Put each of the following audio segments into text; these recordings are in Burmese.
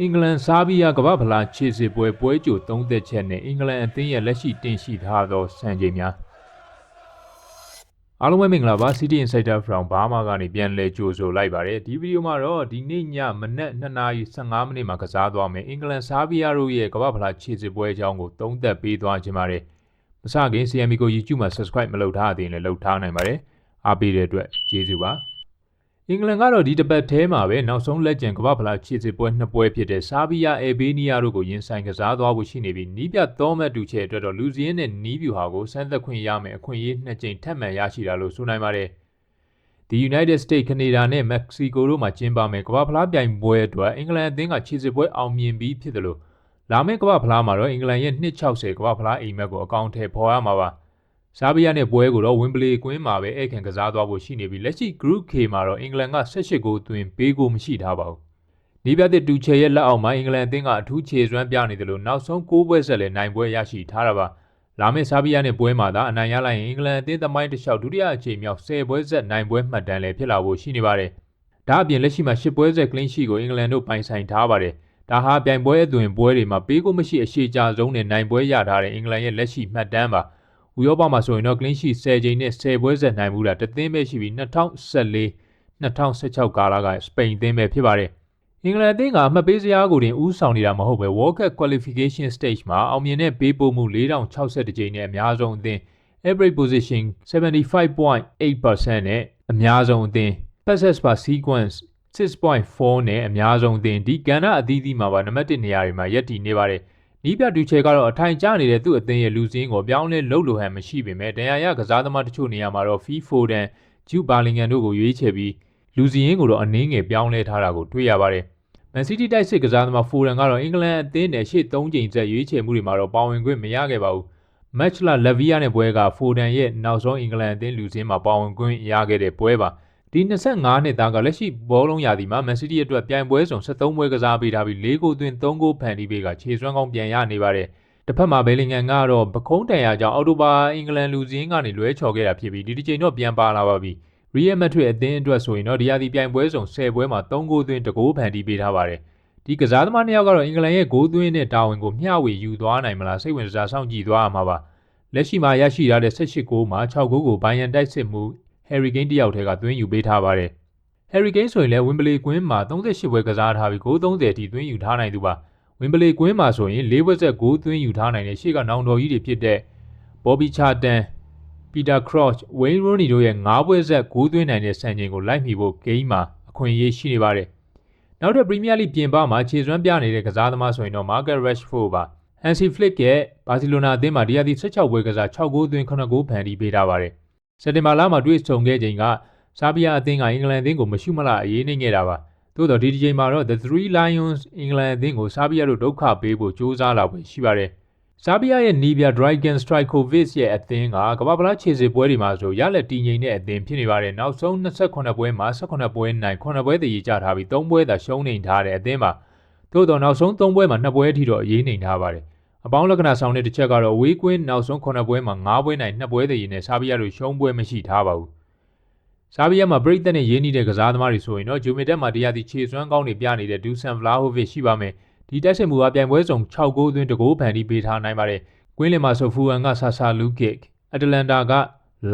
အင်္ဂလန်ဆာဘီယာကမ္ဘာဖလားခြေစစ်ပွဲပွဲကြိုသုံးသက်ချက်နဲ့အင်္ဂလန်အသင်းရဲ့လက်ရှိတင်ရှိထားသောစံချိန်များအားလုံးပဲမင်္ဂလာပါ City Insider from Burma ကနေပြန်လည်ကြိုဆိုလိုက်ပါတယ်ဒီဗီဒီယိုမှာတော့ဒီနေ့ညမနက်2:15မိနစ်မှာကစားသွားမယ်အင်္ဂလန်ဆာဘီယာတို့ရဲ့ကမ္ဘာဖလားခြေစစ်ပွဲအကြောင်းကိုသုံးသပ်ပေးသွားခြင်းပါတယ်မစခင် CME ကို YouTube မှာ Subscribe မလုပ်ထားသေးရင်လည်းလုပ်ထားနိုင်ပါတယ်အားပေးတဲ့အတွက်ကျေးဇူးပါ အင်္ဂလန်ကတော့ဒီတစ်ပတ်ထဲမှာပဲနောက်ဆုံးလက်ကျန်ကမ္ဘာဖလားခြေစစ်ပွဲနှစ်ပွဲဖြစ်တဲ့ဆာဘီယာအေဘေးနီးယားတို့ကိုရင်ဆိုင်ကစားသွားဖို့ရှိနေပြီးနီးပြသောမတ်တူချေအတွက်တော့လူစည်းနဲ့နီးဗျူဟာကိုစမ်းသပ်ခွင့်ရမယ်အခွင့်အရေးနှစ်ကြိမ်ထပ်မံရရှိတာလို့ဆိုနိုင်ပါတယ်။ The United States, Canada နဲ့ Mexico တို့မှာကျင်းပမယ်ကမ္ဘာဖလားပြိုင်ပွဲအတွက်အင်္ဂလန်အသင်းကခြေစစ်ပွဲအောင်မြင်ပြီးဖြစ်တယ်လို့လာမယ့်ကမ္ဘာဖလားမှာတော့အင်္ဂလန်ရဲ့260ကမ္ဘာဖလားအိမ်မက်ကိုအကောင့်ထဲပေါ်ရမှာပါ။ ဆာဘီယာနဲ့ပွဲကိုတော့ဝင်းဘလေကွင်းမှာပဲဧည့်ခံကစားသွားဖို့ရှိနေပြီးလက်ရှိ Group K မှာတော့အင်္ဂလန်က18ဂိုးသွင်းပေးကိုမရှိထားပါဘူး။နီးပြတဲ့တူချေရဲ့လက်အောက်မှာအင်္ဂလန်အသင်းကအထူးခြေစွမ်းပြနေတယ်လို့နောက်ဆုံး6ပွဲဆက်လည်းနိုင်ပွဲရရှိထားတာပါ။လာမယ့်ဆာဘီယာနဲ့ပွဲမှာသာအနိုင်ရလိုက်ရင်အင်္ဂလန်အသင်းသမိုင်းတစ်လျှောက်ဒုတိယအကြိမ်မြောက်10ပွဲဆက်နိုင်ပွဲမှတ်တမ်းလည်းဖြစ်လာဖို့ရှိနေပါတယ်။ဒါအပြင်လက်ရှိမှာ10ပွဲဆက် clean sheet ကိုအင်္ဂလန်တို့ပိုင်ဆိုင်ထားပါတယ်။ဒါဟာပြိုင်ပွဲအသွင်ပွဲတွေမှာပေးကိုမရှိအရှိကြဆုံးနဲ့နိုင်ပွဲရထားတဲ့အင်္ဂလန်ရဲ့လက်ရှိမှတ်တမ်းပါ။ ဥရောပမှာဆိုရင်တော့ clean sheet 10ချိန်နဲ့10ပွဲဆက်နိုင်မှုတာတသင်းပဲရှိပြီး2014 2016ကာလကစပိန်အသင်းပဲဖြစ်ပါတယ်။အင်္ဂလန်အသင်းကအမှတ်ပေးစရာကိုတင်ဦးဆောင်နေတာမဟုတ်ပဲ World Cup qualification stage မှာအောင်မြင်တဲ့ပေးပို့မှု4060ချိန်နဲ့အများဆုံးအသင်း average position 75.8%နဲ့အများဆုံးအသင်း passes per sequence 6.4နဲ့အများဆုံးအသင်းဒီကဏ္ဍအသီးသီးမှာပါနံပါတ်1နေရာတွေမှာရပ်တည်နေပါတယ်။ နီးပြဒူချဲကတော့အထိုင်ကျနေတဲ့သူ့အသင်းရဲ့လူစင်းကိုပြောင်းလဲလှုပ်လိုဟန်မရှိပေမဲ့ဒဏ်ရာရကစားသမားတချို့နေရာမှာတော့ဖီဖိုဒန်ဂျူဘာလင်ဂန်တို့ကိုရွေးချယ်ပြီးလူစင်းကိုတော့အနည်းငယ်ပြောင်းလဲထားတာကိုတွေ့ရပါတယ်။မန်စီးတီးတိုက်စစ်ကစားသမားဖိုဒန်ကတော့အင်္ဂလန်အသင်းနဲ့ရှေ့၃ချိန်ဆက်ရွေးချယ်မှုတွေမှာတော့ပါဝင်ခွင့်မရခဲ့ပါဘူး။မက်ချ်လာလက်ဗီယာနဲ့ပွဲကဖိုဒန်ရဲ့နောက်ဆုံးအင်္ဂလန်အသင်းလူစင်းမှာပါဝင်ခွင့်ရခဲ့တဲ့ပွဲပါ။ ဒီ25နှစ်သားကလက်ရှိဘောလုံးရာသီမှာမန်စီးတီးအတွက်ပြိုင်ပွဲစုံ73ပွဲကစားပေးထားပြီး၄ဂိုးသွင်း3ဂိုးဖန်တီးပေးကခြေစွမ်းကောင်းပြန်ရနေပါတယ်။တစ်ဖက်မှာဘယ်လင်ဂန်ကတော့ပခုံးတန်ရာကြောင့်အော်တိုဘာအင်္ဂလန်လူစင်းကနေလွဲချော်ခဲ့တာဖြစ်ပြီးဒီတစ်ချိန်တော့ပြန်ပါလာပါပြီ။ရီယယ်မက်ဒရစ်အသင်းအတွက်ဆိုရင်တော့ဒီရာသီပြိုင်ပွဲစုံ10ပွဲမှာ3ဂိုးသွင်း2ဂိုးဖန်တီးပေးထားပါတယ်။ဒီကစားသမားနှစ်ယောက်ကတော့အင်္ဂလန်ရဲ့ဂိုးသွင်းတဲ့တာဝန်ကိုမျှဝေယူသွားနိုင်မလားစိတ်ဝင်စားစောင့်ကြည့်သွားရမှာပါ။လက်ရှိမှာရရှိထားတဲ့18ဂိုးမှာ6ဂိုးကိုဘိုင်ယန်တိုက်စစ်မှု ဟယ်ရီကိန်းတယောက်ထဲကသွင်းယူပေးထားပါတယ်။ Harry Kane ဆိုရင်လည်း Wembley ကွင်းမှာ38ပွဲကစားထားပြီးဂိုး30အထိသွင်းယူထားနိုင်သူပါ။ Wembley ကွင်းမှာဆိုရင်၄ပွဲဆက်ဂိုးသွင်းယူထားနိုင်တဲ့ရှေ့ကနောင်တော်ကြီးတွေဖြစ်တဲ့ Bobby Charlton, Peter Crouch, Wayne Rooney တို့ရဲ့၅ပွဲဆက်ဂိုးသွင်းနိုင်တဲ့စံချိန်ကိုလိုက်မီဖို့ဂိမ်းမှာအခွင့်အရေးရှိနေပါတယ်။နောက်ထပ် Premier League ပြင်ပမှာခြေစွမ်းပြနေတဲ့ကစားသမားဆိုရင်တော့ Marcus Rashford ပါ။ Hansi Flick ရဲ့ဘာစီလိုနာအသင်းမှာဒီယာဒီ16ပွဲကစား6ဂိုးသွင်း9ဂိုးဖန်တီးပေးထားပါတယ်။ စက်တင်ဘာလမှာတွေ့ဆုံခဲ့ချိန်ကဆာဘီယာအသင်းကအင်္ဂလန်အသင်းကိုမရှုမလအရေးနှိမ့်ခဲ့တာပါသို့တော့ဒီဒီချိန်မှာတော့ The Three Lions အင်္ဂလန်အသင်းကိုဆာဘီယာတို့ဒုက္ခပေးဖို့ကြိုးစားလာပွဲရှိပါတယ်ဆာဘီယာရဲ့နီးပြ Dragon Strikovic ရဲ့အသင်းကကမ္ဘာပလားခြေစစ်ပွဲတွေမှာဆိုရလက်တည်ငြိမ်တဲ့အသင်းဖြစ်နေပါတယ်နောက်ဆုံး28ပွဲမှာ18ပွဲနိုင်9ပွဲတည်ကြထားပြီး3ပွဲသာရှုံးနေထားတဲ့အသင်းပါသို့တော့နောက်ဆုံး3ပွဲမှာ2ပွဲအထိတော့အရေးနေထားပါတယ် အပေါင်းလက္ခဏာဆောင်တဲ့တစ်ချက်ကတော့အဝေးကွင်းနောက်ဆုံး9ပွဲမှာ9ပွဲနိုင်2ပွဲတည်နဲ့ဆာဘီယာတို့ရှုံးပွဲမရှိထားပါဘူးဆာဘီယာမှာပရိသတ်နဲ့ရင်းနှီးတဲ့ကစားသမားတွေဆိုရင်တော့ဂျိုမီတက်မှာတရားသီခြေစွမ်းကောင်းတွေပြနေတဲ့ဒူဆန်ဗလာဟိုဗစ်ရှိပါမယ်ဒီတိုက်စစ်မှုကပြိုင်ပွဲစုံ6ဂိုးသွင်း2ဂိုးဖန်တီးပေးထားနိုင်ပါတယ်ကွင်းလင်မှာဆိုဖူအန်ကဆာဆာလူကစ်အတလန်တာက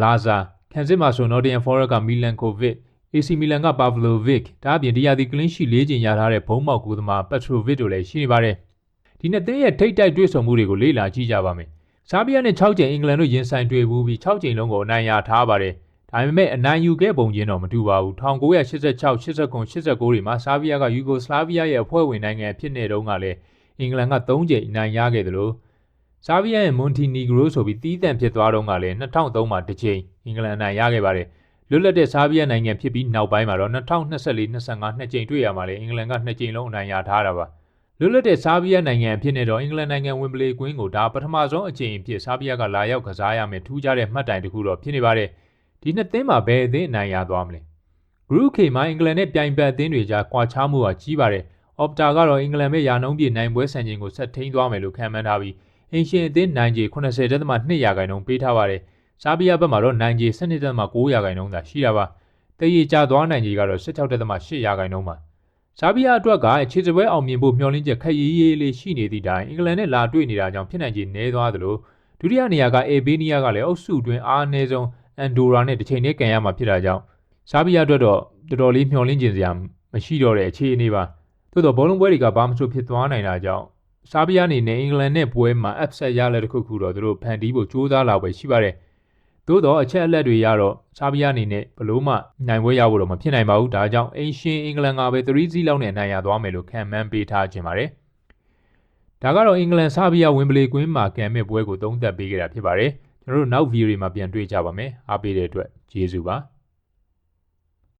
လာဇာကန်စစ်မှာဆိုနော်ဒီယန်ဖော်ရက်ကမီလန်ကိုဗစ် AC မီလန်ကပါဗလိုဗစ်ဒါအပြင်ဒီယာဒီကလင်းရှိ၄ချိန်ရထားတဲ့ဘုံမောက်ကူသမားပက်ထရိုဗစ်တို့လည်းရှိနေပါတယ် ဒီနှစ်သင်းရဲ့ထိတ်တိုက်တွေ့ဆုံမှုတွေကိုလေ့လာကြည့်ကြပါမယ်ဆာဘီယာနဲ့6ချိန်အင်္ဂလန်တို့ရင်ဆိုင်တွေ့ဘူးပြီး6ချိန်လုံးကိုအနိုင်ရထားပါတယ်ဒါပေမဲ့အနိုင်ယူခဲ့ပုံချင်းတော့မတူပါဘူး1986 89 89တွေမှာဆာဗီးယားကယူဂိုစလာဗီးယားရဲ့အဖွဲ့ဝင်နိုင်ငံဖြစ်နေတုန်းကလည်းအင်္ဂလန်က3ကြိမ်အနိုင်ရခဲ့တယ်လို့ဆာဗီးယားရဲ့မွန်တီနီဂရိုဆိုပြီးတီးတန့်ဖြစ်သွားတော့ကလည်း2003မှာတစ်ကြိမ်အင်္ဂလန်အနိုင်ရခဲ့ပါတယ်လွတ်လပ်တဲ့ဆာဗီးယားနိုင်ငံဖြစ်ပြီးနောက်ပိုင်းမှာတော့2024 25နှစ်ကြိမ်တွေ့ရမှာလေအင်္ဂလန်က2ကြိမ်လုံးအနိုင်ရထားတာပါ လွတ်လပ်တဲ့ဆာဗီးယားနိုင်ငံဖြစ်နေတော့အင်္ဂလန်နိုင်ငံဝင်ပလေကွင်းကိုဒါပထမဆုံးအကြိမ်ဖြစ်ဆာဗီးယားကလာရောက်ကစားရမယ်ထူးခြားတဲ့မှတ်တိုင်တစ်ခုတော့ဖြစ်နေပါတယ်။ဒီနှစ်သင်းမှာဘယ်အသင်းအနိုင်ရသွားမလဲ Group K မှာအင်္ဂလန်နဲ့ပြိုင်ဘက်အသင်းတွေကြားကွာခြားမှုကကြီးပါတယ် Opta ကတော့အင်္ဂလန်ရဲ့ယာနှုံးပြနိုင်ပွဲဆန်ချိန်ကိုဆက်ထိန်းသွားမယ်လို့ခန့်မှန်းထားပြီးအင်ရှင်အသင်းနိုင်ခြေ80.2ရာခိုင်နှုန်းပေးထားပါတယ်ဆာဘီယာဘက်မှာတော့နိုင်ခြေ12.9ရာခိုင်နှုန်းသာရှိတာပါတည်ရကြသွားနိုင်ခြေကတော့16.8ရာခိုင်နှုန်းပါ ဆာဘီးယားအတွက်ကခြေစပွဲအောင်မြင်ဖို့မျှော်လင့်ချက်ခက်ရေးရေးလေးရှိနေသည့်တိုင်အင်္ဂလန်နဲ့လာတွေ့နေတာကြောင့်ဖြစ်နိုင်ခြေနည်းသွားသလိုဒုတိယနေရာကအေဘေးနီးယားကလည်းအုပ်စုတွင်အားအနည်းဆုံးအန်ဒိုရာနဲ့တစ်ချိန်တည်းကန်ရမှာဖြစ်တာကြောင့်ဆာဘီးယားအတွက်တော့တော်တော်လေးမျှော်လင့်ကျင်စရာမရှိတော့တဲ့အခြေအနေပါသို့တော့ဘောလုံးပွဲတွေကဘာမှမဆိုဖြစ်သွားနိုင်တာကြောင့်ဆာဘီးယားအနေနဲ့အင်္ဂလန်နဲ့ပွဲမှာ upset ရလက်တစ်ခုခုတော့သူတို့ဖန်တီးဖို့ကြိုးစားလာပဲရှိပါတယ် သို့တော့အချက်အလက်တွေရတော့ဆာဘီးယားအနေနဲ့ဘလို့မှနိုင်ပွဲရဖို့တော့မဖြစ်နိုင်ပါဘူးဒါကြောင့်အင်ရှင်အင်္ဂလန်ကပဲ3-0လောက်နဲ့အနိုင်ရသွားမယ်လို့ခံမှန်းပေးထားခြင်းပါတယ်ဒါကတော့အင်္ဂလန်ဆာဘီးယားဝင်ဘလေကွင်းမှာကံမဲ့ပွဲကိုသုံးသပ်ပေးခဲ့တာဖြစ်ပါတယ်ကျွန်တော်တို့နောက်ဗီဒီယိုတွေမှာပြန်တွေ့ကြပါမယ်အားပေးတဲ့အတွက်ကျေးဇူးပါ